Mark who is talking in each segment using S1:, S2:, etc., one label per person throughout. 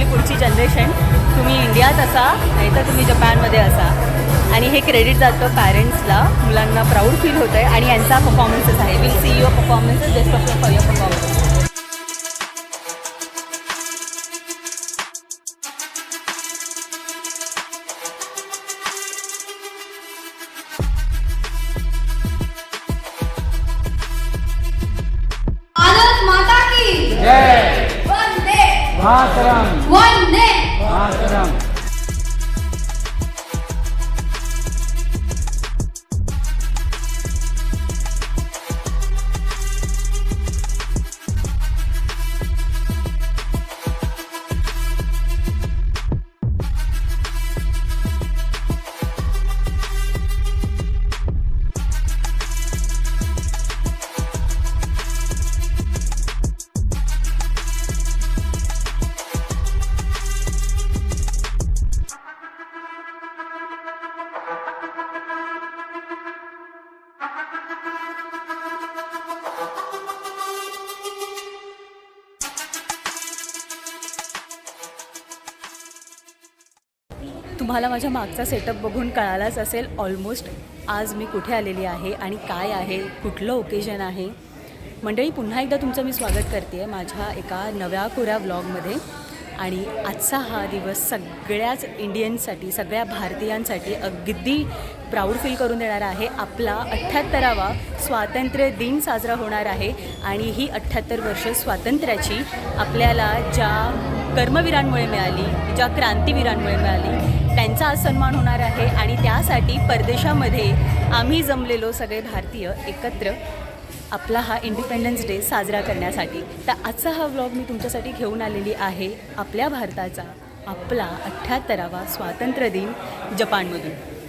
S1: आपली पुढची जनरेशन तुम्ही इंडियात असा नाही तर तुम्ही जपानमध्ये असा. आणि हे क्रेडिट जातं पॅरेंट्सला मुलांना प्राऊड फील होतं आहे आणि यांचा परफॉर्मन्सेस आहे. Will see your performances best of for your performance तुम्हाला माझ्या मागचा सेटअप बघून कळालाच असेल. ऑलमोस्ट आज मी कुठे आलेली आहे आणि काय आहे कुठलं ओकेजन आहे. मंडळी पुन्हा एकदा तुमचं मी स्वागत करते आहे माझ्या एका नव्या कोऱ्या व्लॉगमध्ये आणि आजचा हा दिवस सगळ्याच इंडियन्ससाठी सगळ्या भारतीयांसाठी अगदी प्राऊड फील करून देणारा आहे. आपला अठ्ठ्याहत्तरावा स्वातंत्र्य दिन साजरा होणार आहे आणि ही अठ्ठ्याहत्तर वर्ष स्वातंत्र्याची आपल्याला ज्या कर्मवीरांमुळे मिळाली ज्या क्रांतीवीरांमुळे मिळाली त्यांचा आज सन्मान होणार आहे आणि त्यासाठी परदेशामध्ये आम्ही जमलेलो सगळे भारतीय एकत्र आपला हा इंडिपेंडन्स डे साजरा करण्यासाठी. तर आजचा हा व्लॉग मी तुमच्यासाठी घेऊन आलेली आहे आपल्या भारताचा आपला अठ्ठ्याहत्तरावा स्वातंत्र्य दिन जपानमधून.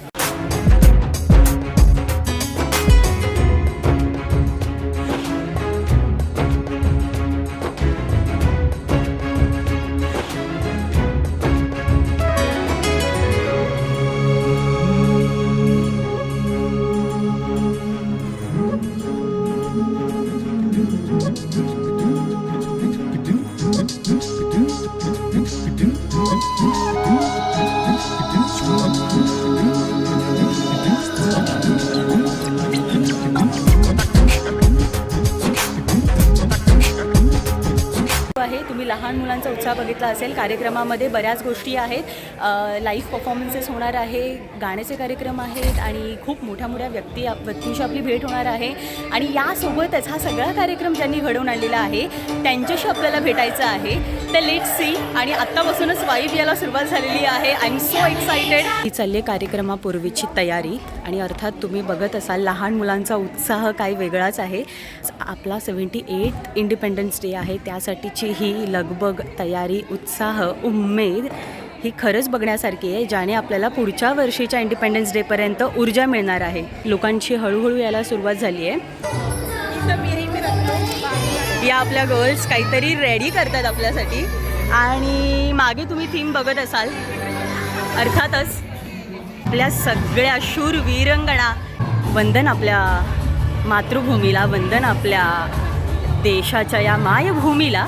S1: लहान मुलांचा उत्साह बघितला असेल. कार्यक्रमामध्ये बऱ्याच गोष्टी आहेत. लाईव्ह परफॉर्मन्सेस होणार आहे गाण्याचे कार्यक्रम आहेत आणि खूप मोठ्या मोठ्या व्यक्ती व्यक्तींशी आपली भेट होणार आहे. आणि यासोबतच हा सगळा कार्यक्रम ज्यांनी घडवून आणलेला आहे त्यांच्याशी आपल्याला भेटायचं आहे. तर लेट सी आणि आत्तापासूनच वाईब याला सुरुवात झालेली आहे. आय एम सो एक्सायटेड ही चालली कार्यक्रमापूर्वीची तयारी. आणि अर्थात तुम्ही बघत असाल लहान मुलांचा उत्साह काही वेगळाच आहे. आपला सेव्हन्टी एट इंडिपेंडन्स डे आहे. त्यासाठीची ही लगबग तयारी उत्साह उमेद ही खरंच बघण्यासारखी आहे ज्याने आपल्याला पुढच्या वर्षीच्या इंडिपेंडन्स डेपर्यंत ऊर्जा मिळणार आहे. लोकांची हळूहळू यायला सुरुवात झाली आहे. या आपल्या गर्ल्स काहीतरी रेडी करतात आपल्यासाठी. आणि मागे तुम्ही थीम बघत असाल. अर्थातच आपल्या सगळ्या शूर वीरंगणा वंदन आपल्या मातृभूमीला वंदन आपल्या देशाच्या या मायभूमीला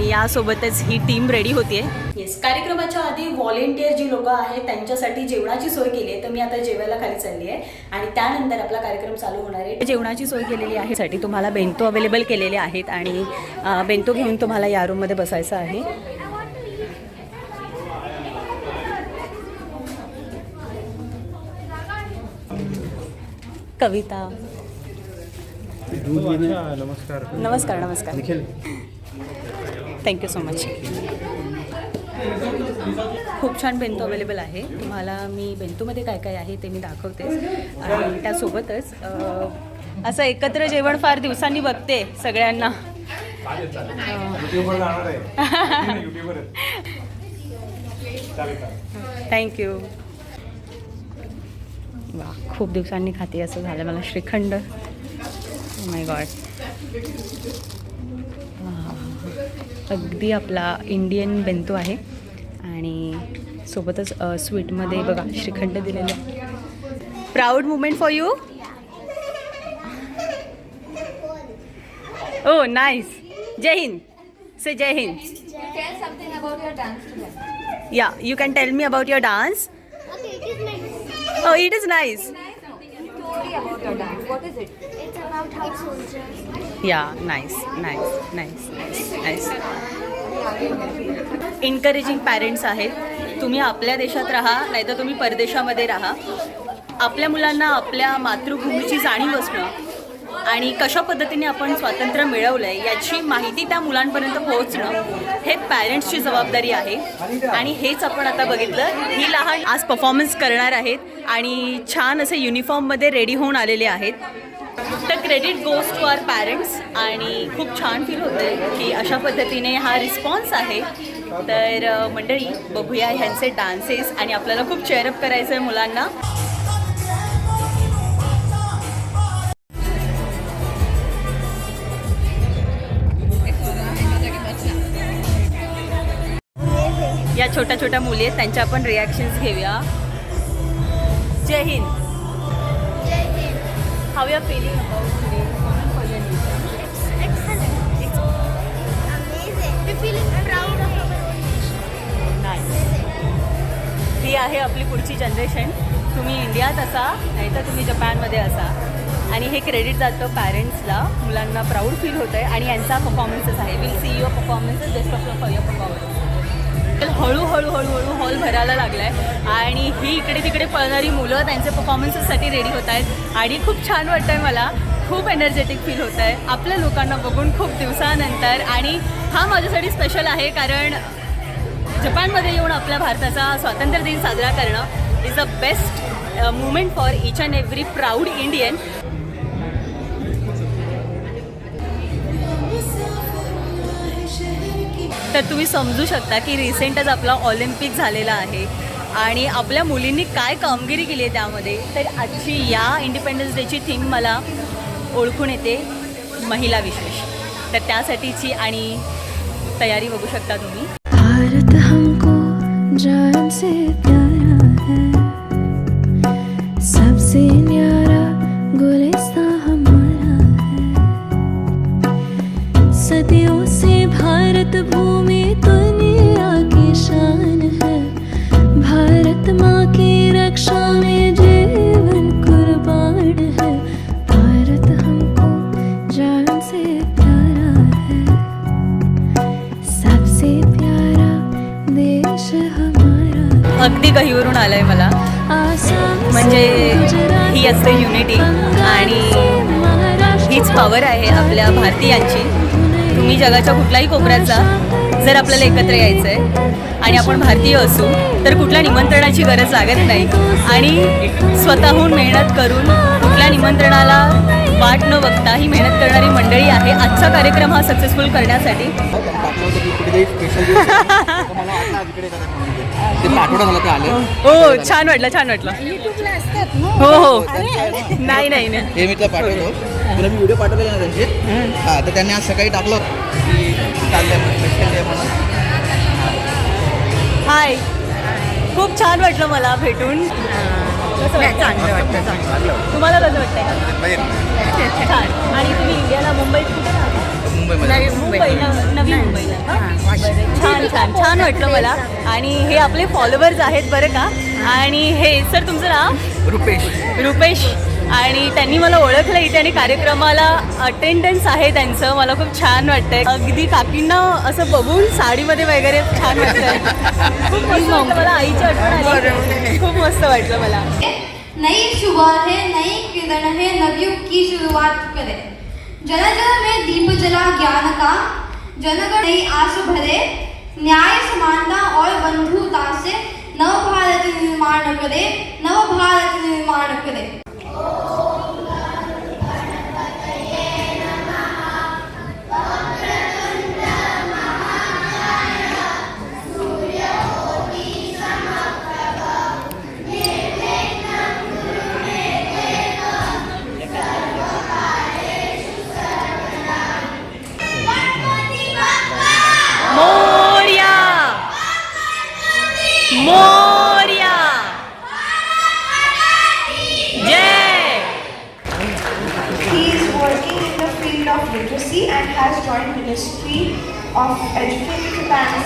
S1: आणि यासोबतच ही टीम रेडी होतीये. येस कार्यक्रमाच्या आधी व्हॉलेंटियर जी लोक आहेत त्यांच्यासाठी जेवणाची सोय केली आहे. तर मी आता जेवायला खाली चालली आहे. आणि त्यानंतर आपला कार्यक्रम चालू होणार आहे. जेवणाची सोय केलेली आहे. साठी तुम्हाला बेंतो अवेलेबल केलेले आहेत. आणि बेंतो घेऊन तुम्हाला या रूममध्ये बसायचं आहे. कविता.
S2: नमस्कार.
S1: नमस्कार नमस्कार.
S2: निखिल.
S1: थँक्यू सो मच खूप छान बेंतू अवेलेबल आहे. तुम्हाला मी बेंतूमध्ये काय काय आहे ते मी दाखवते. आणि त्यासोबतच असं एकत्र जेवण फार दिवसांनी बघते सगळ्यांना. थँक्यू वा खूप दिवसांनी खाते असं झालं मला श्रीखंड. Oh माय गॉड अगदी आपला इंडियन बेंतो आहे. आणि सोबतच स्वीटमध्ये बघा श्रीखंड दिलेलं proud moment for you oh nice Jai Hind say Jai Hind. या you can tell me about your dance. हो it is nice
S3: Story about your dance. What is it? It's about how soldiers.
S1: या nice nice nice nice encouraging parents आहेत तुम्ही आपल्या देशात राहा नाहीतर तुम्ही परदेशामध्ये राहा आपल्या मुलांना आपल्या मातृभूमीची जाणीव असणं आणि कशा पद्धतीने आपण स्वातंत्र्य मिळवलं आहे याची माहिती त्या मुलांपर्यंत पोहोचणं हे पॅरेंट्सची जबाबदारी आहे. आणि हेच आपण आता बघितलं ही लहान आज परफॉर्मन्स करणार आहेत आणि छान असे युनिफॉर्ममध्ये रेडी होऊन आलेले आहेत. तर credit goes to our parents आणि खूप छान फील होतं की अशा पद्धतीने हा रिस्पॉन्स आहे. तर मंडळी बघूया ह्यांचे डान्सेस आणि आपल्याला खूप चेअरअप करायचं आहे मुलांना. या छोट्या छोट्या मुली आहेत त्यांच्या आपण रिॲक्शन्स घेऊया. Jai Hind. How are feeling ही आहे आपली पुढची जनरेशन तुम्ही इंडियात असा नाहीतर तुम्ही जपानमध्ये असा. आणि हे क्रेडिट जातं पॅरेंट्सला मुलांना प्राऊड फील होतं आहे आणि यांचा परफॉर्मन्सच आहे. Will see your performances best of for your performance तर हळूहळू हळूहळू हॉल भरायला लागला आहे आणि ही इकडे तिकडे पळणारी मुलं त्यांच्या परफॉर्मन्सेससाठी रेडी होत आहेत. आणि खूप छान वाटतं आहे मला. खूप एनर्जेटिक फील होत आहे आपल्या लोकांना बघून खूप दिवसानंतर. आणि हा माझ्यासाठी स्पेशल आहे कारण जपानमध्ये येऊन आपल्या भारताचा स्वातंत्र्य दिन साजरा करणं is a best moment for each and every proud Indian तर तुम्ही समजू शकता की रिसेंटच आपला ऑलिम्पिक झालेला आहे. आणि आपल्या मुलींनी काय कामगिरी केली आहे त्यामध्ये? तर आजची या इंडिपेंडन्स डेची थीम मला ओळखून येते महिला विशेष. तर त्यासाठीची आणि तयारी बघू शकता तुम्ही.
S4: भारत हमको जान से प्यारा है। सबसे न्यारा गुलिस्ता हमारा है। सदियों से भारत भू
S1: अगदी गहीवरून आलं आहे मला. म्हणजे ही असते युनिटी आणि हीच पॉवर आहे आपल्या भारतीयांची. तुम्ही जगाच्या कुठल्याही कोपऱ्यात जा जर आपल्याला एकत्र यायचं आहे आणि आपण भारतीय असू तर कुठल्या निमंत्रणाची गरज लागत नाही. आणि स्वतःहून मेहनत करून कुठल्या निमंत्रणाला वाट न बघता ही मेहनत करणारी मंडळी आहे. आजचा कार्यक्रम हा सक्सेसफुल करण्यासाठी. हो छान वाटलं छान वाटलं. हो हो. नाही नाही नाही.
S5: हे मी तुला पाठवतो. तुला मी व्हिडिओ पाठवलेला ना त्यांचे? हा तर त्यांनी आज सकाळी टाकलं. की चाललंय म्हणून स्पेशल डे म्हणून
S1: हाय. खूप छान वाटलं मला भेटून. कसं वाटतं तुम्हाला कसं वाटतंय? छान. आणि तुम्ही इंडियाला मुंबईत कुठे राहता?
S5: मुंबईमध्ये.
S1: मुंबईला. नवी मुंबईला. का? बरं, छान छान छान. वाटलं मला. आणि हे आपले फॉलोअर्स आहेत बरं का? आणि हे सर तुमचं नाव?
S5: रुपेश.
S1: रुपेश. आणि त्यांनी मला ओळखलं इथे आणि कार्यक्रमाला अटेंडन्स आहे त्यांचं. मला खूप छान वाटतंय. अगदी काकींना असं बघून साडीमध्ये वगैरे छान वाटतंय. खूप मस्त मला. आईची आठवण आली. खूप मस्त वाटलं मला.
S3: नई सुबह है नई किरण है नवयुग की शुरुआत करें। जन जन में दीप जला ज्ञान का। जनगण नई आस भरे। न्याय समानता और बंधुता से नव भारत निर्माण करे नव भारत निर्माण करे।
S6: of literacy and has joined Ministry of Education Japan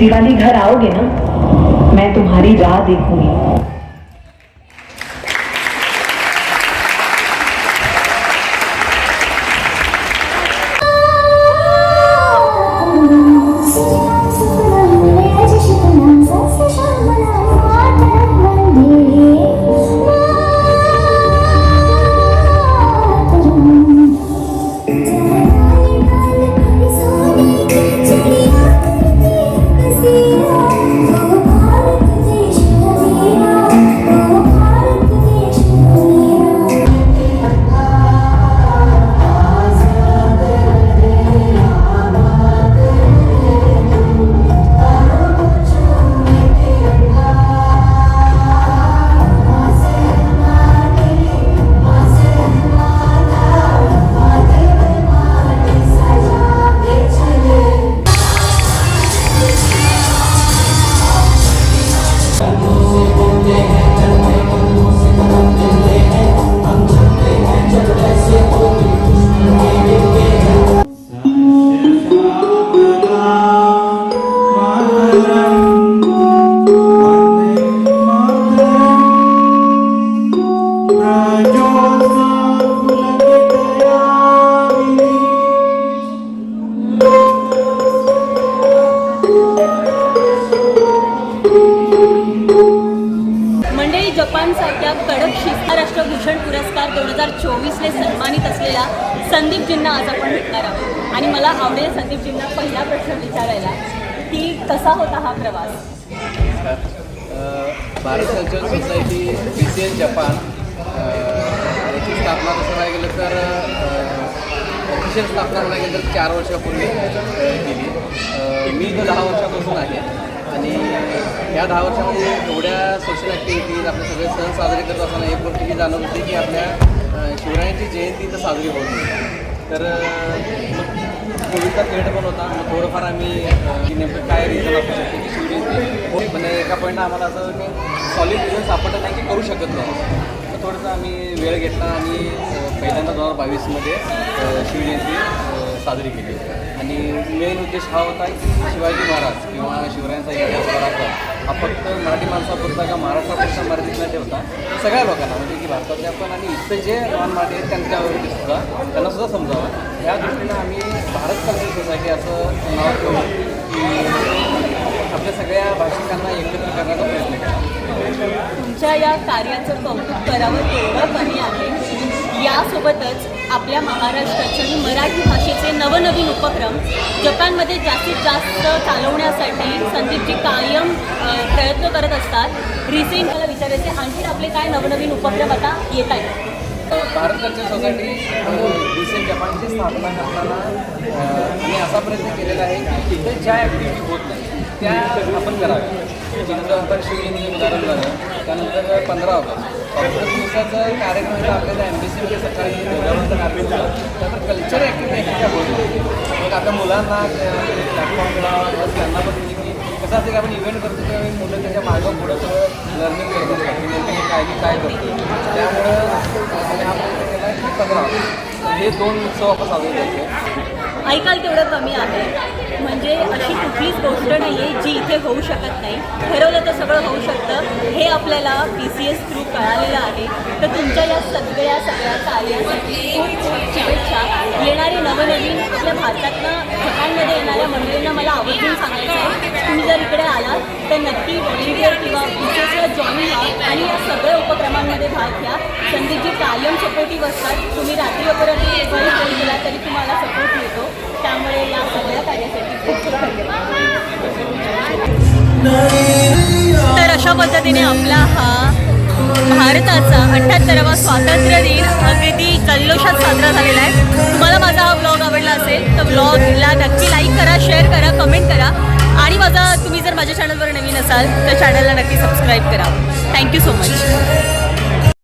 S4: Diwali घर आओगे ना मैं तुम्हारी राह देखूंगी।
S1: संदीपजींना आज आपण भेटणार आहोत. आणि मला आवडेल संदीपजींना पहिला प्रश्न विचारायला की कसा होता हा प्रवास?
S5: Bharat culture society B C N Japan अ, याची स्थापना तसं म्हणायला गेलं तर ऑफिशियल स्थापना म्हणायला गेलं तर चार वर्षापूर्वी अ, केली मी इथं दहा वर्षापासून आहे. आणि या दहा वर्षामध्ये एवढ्या सोशल ॲक्टिव्हिटीज आपले सगळे सण साजरे करत असताना एक गोष्ट ही जाणवत होती की आपल्या शिवरायांची जयंती तर साजरी होत होती तर कोविडचा थेट पण होता. मग थोडंफार आम्ही की नेमकं काय रिझन असू शकतो की शिवजयंती? पण एका पॉईंटला आम्हाला असं की सॉलिड रिझन सापडत नाही की करू शकत नाही. तर थोडंसं आम्ही वेळ घेतला आणि पहिल्यांदा दोन हजार बावीसमध्ये शिवजयंती साजरी केली. आणि मेन उद्देश हा होता की शिवाजी महाराज किंवा शिवरायांचा इतिहास करायचा हा फक्त मराठी माणसापुरता का महाराष्ट्रापुरता मराठीत न ठेवता सगळ्या लोकांना म्हणजे की भारतातल्या पण आणि इथं जे नॉन मराठी आहेत त्यांच्यावरती सुद्धा त्यांना सुद्धा समजावं. या दृष्टीनं आम्ही भारत कल्चर सोसायटी असं नाव ठेवलं की आपल्या सगळ्या भाषिकांना एकत्र करण्याचा प्रयत्न केला.
S1: तुमच्या या कार्याचं कौतुक करावं तेवढं कमी आहे. यासोबतच आपल्या महाराष्ट्राचे आणि मराठी भाषेचे नवनवीन उपक्रम जपानमध्ये जास्तीत जास्त चालवण्यासाठी संदीपजी कायम प्रयत्न करत असतात. रिसेंट मला विचारायचे आणखी आपले काय नवनवीन उपक्रम आता येत आहेत?
S5: भारत कल्चर सोसायटी रिसेंट जपानची स्थापना करताना अ, आम्ही असा प्रयत्न केलेला आहे की तिथे ज्या ॲक्टिव्हिटी होत त्या आपण कराव्या जसं आपण शिवजयंती उदाहरण झालं त्यानंतर पंधरा ऑगस्ट. ऑगस्ट दिवसाचा कार्यक्रम होता आपल्याला एम बी सी सकाळी नव्यावरचा कार्यक्रम होता त्यानंतर कल्चर ॲक्टिव्हिटी त्या होत नाही. मग आता मुलांना प्लॅटफॉर्म मिळावा त्यांना पण म्हणजे की कसं असतं की आपण इव्हेंट करतो तेव्हा मुलं त्याच्या मागं पुढं सगळं लर्निंग करत की हे काय मी काय करतो त्यामुळं आम्ही केला की पंधरा ऑगस्ट. हे दोन उत्सव आपण साजरे करतो
S1: ऐकाल तेवढं कमी आहे. म्हणजे अशी कुठलीच गोष्ट नाही आहे जी इथे होऊ शकत नाही. ठरवलं तर सगळं होऊ शकतं. हे आपल्याला पी सी एस थ्रू कळालेलं आहे. तर तुमच्या या सगळ्या सगळ्या कार्यासाठी खूप खूप शुभेच्छा. येणारे नवनवीन आपल्या भारतातनं जपानमध्ये येणाऱ्या मंडळींना मला आवर्जून सांगायचं आहे. तुम्ही जर इकडे आलात तर नक्की व्हॉलिंटियर किंवा पी सी एसला जॉईन व्हा आणि या सगळ्या उपक्रमांमध्ये भाग घ्या. संदीपजी कायम सपोर्टिव्ह असतात. तुम्ही रात्री वगैरे केला तरी तुम्हाला सपोर्ट मिळतो. त्यामुळे या सगळ्या कार्यासाठी खूप खूप तर अशा पद्धतीने आपला हा भारताचा अठ्ठ्याहत्तरावा स्वातंत्र्य दिन अगदी जल्लोषात साजरा झालेला आहे. तुम्हाला माझा हा ब्लॉग आवडला असेल तर ब्लॉगला नक्की लाईक करा शेअर करा कमेंट करा. आणि माझा तुम्ही जर माझ्या चॅनलवर नवीन असाल तर चॅनलला नक्की सबस्क्राईब करा. Thank you so much